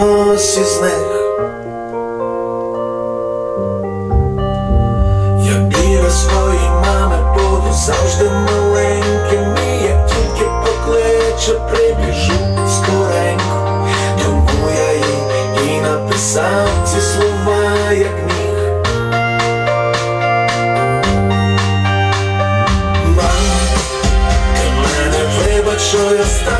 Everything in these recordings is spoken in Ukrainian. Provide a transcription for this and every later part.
ось із них. Я біля своєї мами буду завжди маленьким І як тільки покличе, прибіжу скоренько Тому я їй і написав ці слова, як міг Мам, мене вибач, що я став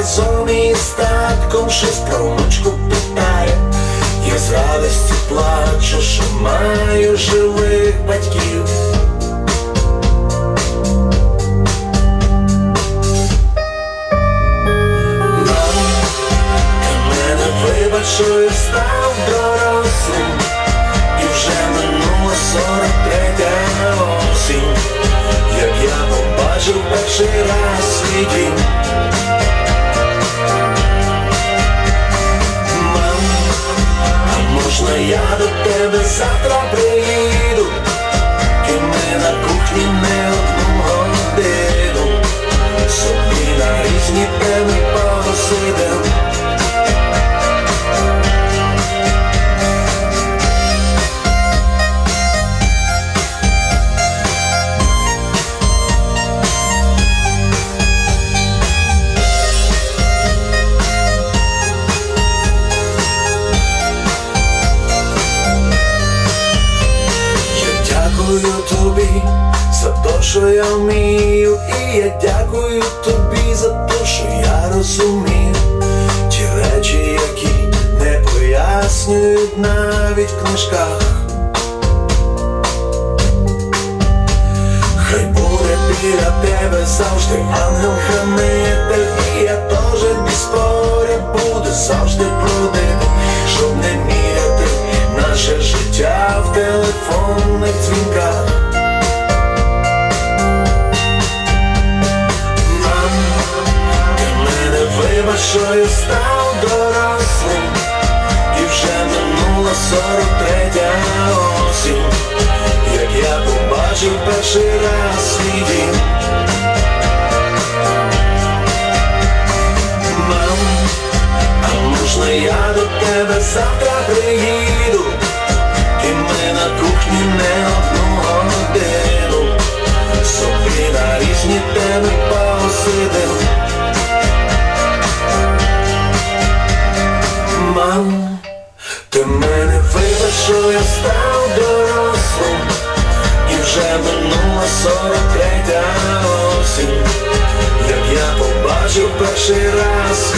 обіймає І разом щось про внучку питає. Я з радості плачу, що маю живих батьків. Вибач, став дорослим. І вже минула сорок третя осінь. Як я побачив перший раз свій дім завтра приїду І ми на кухні не що я вмію, і я дякую тобі за те, що я розумію. Ті речі, які не пояснюють навіть в книжках. Хай буде біля тебе завжди ангел-хранитель І я теж без споря буду завжди бродити Щоб не міряти що я став дорослим. І вже минула сорок третя осінь. Як я побачив перший раз свій Мам, а можна я до тебе завтра приїду? І ми на кухні не одну годину. Собі на різні теми посидим що я став дорослим. І вже минула сорок третя осінь. Як я побачив перший раз